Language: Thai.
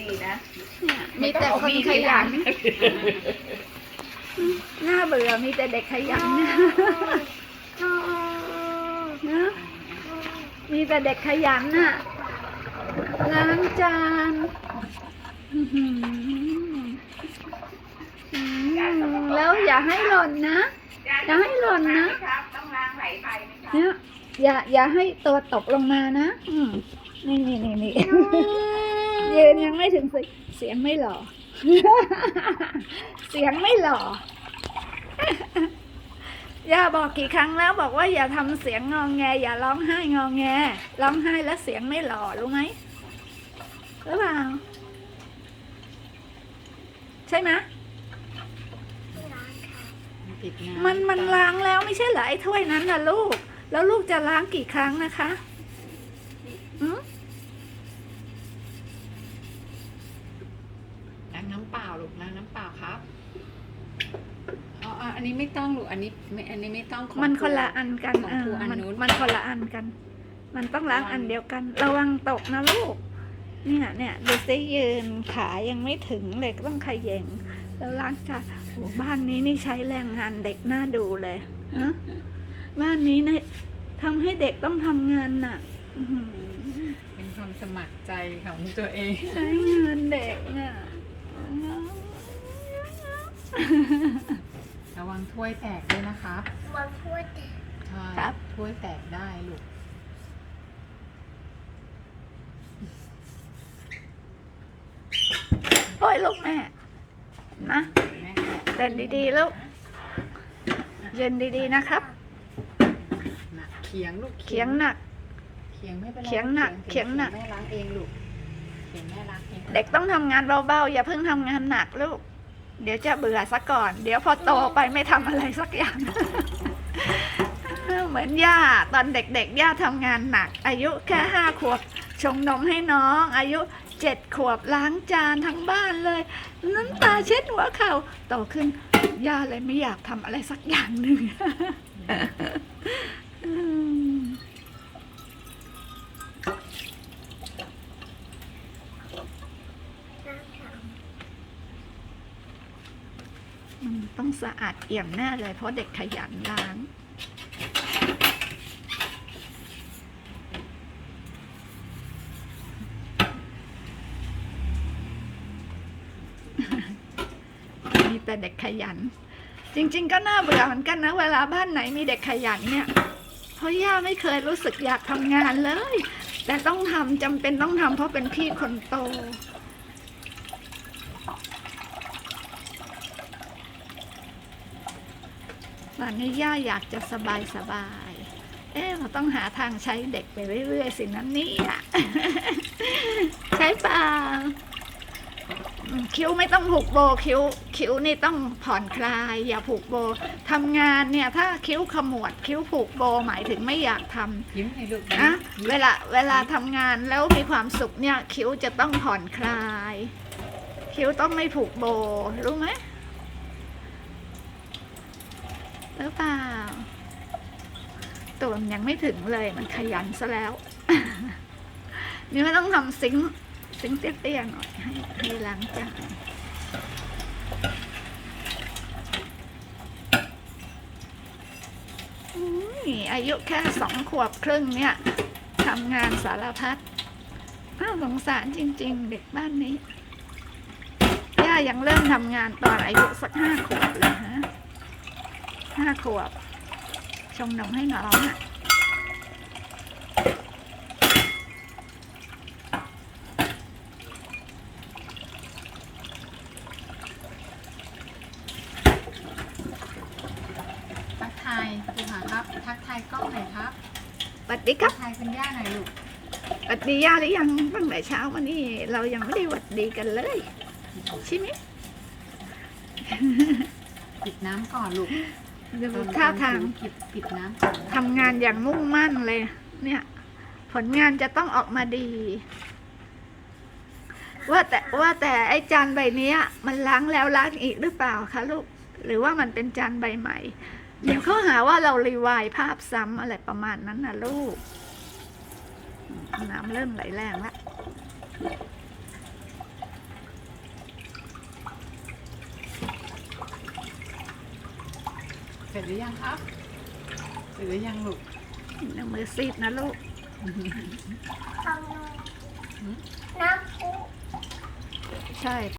ดีๆนะเนี่ยมีแต่คนขยันหน้าเบื่อมีแต่เด็กขยันนะนะมีแต่เด็กขยันน่ะล้างจานอื้อหืออืมแล้วอย่าให้หล่นนะอย่าให้หล่นนะครับต้องล้างไหลไปไหมครับเนี่ยอย่าอย่าให้ตัวตกลงมานะ อืมนี่นี่นี่นี่ ยืนยังไม่ถึงสิเสียงไม่หล่อ เสียงไม่หล่อย่าบอกกี่ครั้งแล้วบอกว่าอย่าทำเสียงงองแง อย่าร้องไห้งองแงร้องไห้แล้วเสียงไม่หล่อรู้ไหมหรือเปล่าใช่ไหมปิดน้ำมันมันล้างแล้วไม่ใช่เหรอไอ้ถ้วยนั้นนะลูก แล้วลูกจะล้างกี่ครั้งนะคะอืม ล้างน้ำเปล่าลูกล้างน้ำเปล่าครับอ๋ออ๋ออันนี้ไม่ต้องลูกอันนี้ไม่อันนี้ไม่ต้องของมันคนละอันกันของเอครูออันมันนู้น มันคนละอันกัน มันต้องล้างอันเดียวกัน ระวังตกนะลูก เนี่ยเนี่ยดูซิยืนขายังไม่ถึงเลยก็ต้องขย e งแล้วล้างจานโอ้บ้านนี้นี่ใช้แรงงานเด็กน่าดูเลยนะบ้านนี้เนี่ยทำให้เด็กต้องทำงานหนักอื้อหือเป็นความสมัครใจของตัวเอง ใช้งานเด็กน่ะ ระวังถ้วยแตกด้วยนะครับวันพูดใช่ครับ ถ้วยแตกได้ลูก โอ้ยลูกแม่นะแม่เดินดีๆลูกเย็นดีๆนะครับ หนักเขียงลูกเขียงหนัก เขียงไม่เป็นไรเขียงหนักเขียงหนัก แม่ล้างเองลูก เขียงแม่ล้างเองเด็กต้องทำงานเบาๆอย่าเพิ่งทำงานหนักลูก เดี๋ยวจะเบื่อซะก่อน เดี๋ยวพอโตไปไม่ทำอะไรสักอย่าง เหมือนย่าตอนเด็กๆ ย่าทำงานหนัก อายุแค่ห้าขวบชงนมให้น้อง อายุเจ็ดขวบล้างจานทั้งบ้านเลย น้ำตาเช็ดหัวเข่าโตขึ้นย่าเลยไม่อยากทำอะไรสักอย่างหนึ่ง อืมมัน ต้องสะอาดเอี่ยมแน่เลยเพราะเด็กขยันล้างมีแต่เด็กขยัน จริง ๆ ก็น่าเบื่อเหมือนกันนะ เวลาบ้านไหนมีเด็กขยันเนี่ยเพราะย่าไม่เคยรู้สึกอยากทำงานเลย แต่ต้องทำจำเป็นต้องทำเพราะเป็นพี่คนโต ตอนนี้ย่าอยากจะสบายสบายๆเอ๊ะเราต้องหาทางใช้เด็กไปเรื่อยๆสินั้นนี่อะใช่เปล่าอืมคิ้วไม่ต้องผูกโบคิ้ว คิ้วนี่ต้องผ่อนคลาย อย่าผูกโบทำงานเนี่ยถ้าคิ้วขมวดคิ้วผูกโบหมายถึงไม่อยากทำยิ้มให้ลูกนะยิ้มเวลาเวลาทำงานแล้วมีความสุขเนี่ยคิ้วจะต้องผ่อนคลาย คิ้วต้องไม่ผูกโบรู้ไหม หรือเปล่า ตัวมันยังไม่ถึงเลยมันขยันซะแล้ว นี่ไม่ต้องทำซิงซิงเตี้ยๆหน่อยให้ให้ล้างจานอายุแค่สองขวบครึ่งเนี่ยทำงานสารพัดน่าสงสารจริง ๆ เด็กบ้านนี้ย่ายังเริ่มทำงานตอนอายุสักห้าขวบเลยฮะ ห้าขวบ ชงนมให้น้องอะทักทายครูหาครับ ทักทายกล้องหน่อยครับสวัสดีครัทับกทายคุณย่าหน่อยลูกสวัสดีย่าหรือยังตั้งแต่เช้ามานี่เรายังไม่ได้หวัดดีกันเลยใช่ไหมปิดน้ำก่อนลูก ดูท่าทางปิดปิดน้ำก่อนทำงานอย่างมุ่งมั่นเลย เนี่ย ผลงานจะต้องออกมาดี ว่าแต่ว่าแต่ไอ้จานใบเนี้ยมันล้างแล้วล้างอีกหรือเปล่าคะลูก หรือว่ามันเป็นจานใบใหม่ เดี๋ยวเขาหาว่าเรารีวายภาพซ้ำอะไรประมาณนั้นนะลูก น้ำเริ่มไหลแรงแล้ว ร็จหรือยังครับ เสร็จหรือยังลูกน้ำมือซีดนะลูกของหนูน้ำพุ ใช่